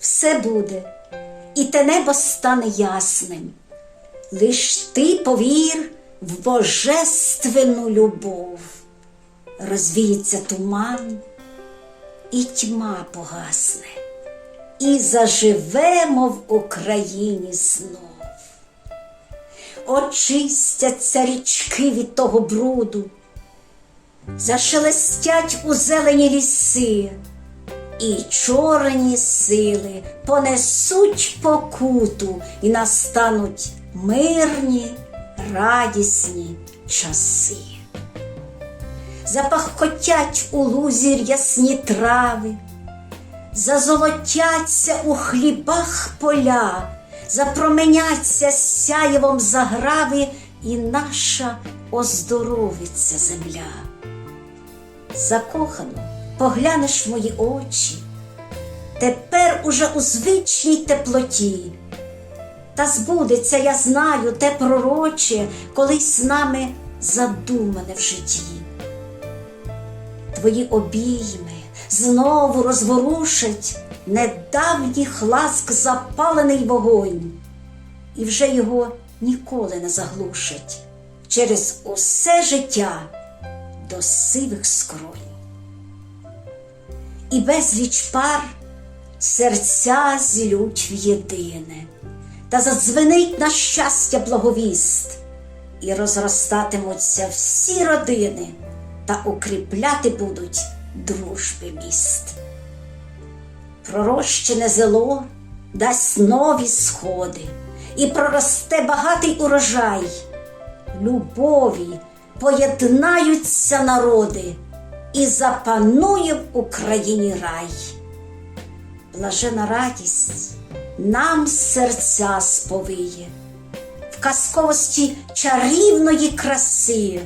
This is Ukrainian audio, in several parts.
все буде, і те небо стане ясним. Лиш ти повір в божественну любов, розвіється туман, і тьма погасне, і заживемо в Україні знов. Очистяться річки від того бруду, зашелестять у зелені ліси, і чорні сили понесуть покуту і настануть мирні, радісні часи. Запахкотять у лузі рясні трави, зазолотяться у хлібах поля, запроменяться сяєвом заграви, і наша оздоровиться земля. Закохано, поглянеш в мої очі, тепер уже у звичній теплоті. Та збудеться, я знаю, те пророче, колись з нами задумане в житті. Твої обійми знову розворушать недавніх ласк запалений вогонь, і вже його ніколи не заглушать через усе життя до сивих скронь. І безліч пар серця зілють в єдине, та задзвенить на щастя благовіст, і розростатимуться всі родини та укріпляти будуть дружби міст. Пророщене зело дасть нові сходи і проросте багатий урожай. Любові поєднаються народи і запанує в Україні рай. Блажена радість нам серця сповиє в казковості чарівної краси,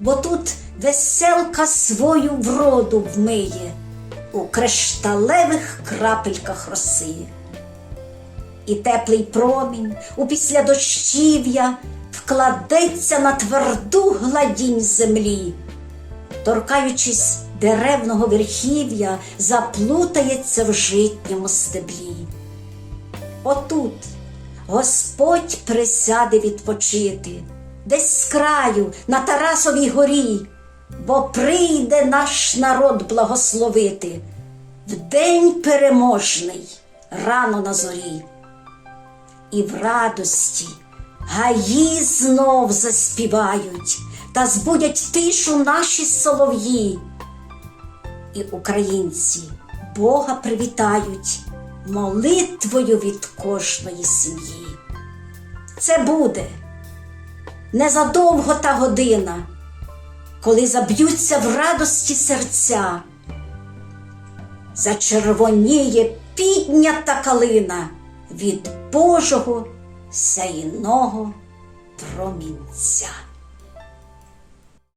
бо тут веселка свою вроду вмиє у кришталевих крапельках роси. І теплий промінь у після дощів'я вкладеться на тверду гладінь землі, торкаючись деревного верхів'я, заплутається в житньому стеблі. Отут Господь присяде відпочити, десь з краю на Тарасовій горі, бо прийде наш народ благословити в день переможний рано на зорі. І в радості гаї знов заспівають та збудять тишу наші солов'ї. І українці Бога привітають молитвою від кожної сім'ї. Це буде незадовго та година, коли заб'ються в радості серця, зачервоніє піднята калина від Божого сяйного промінця.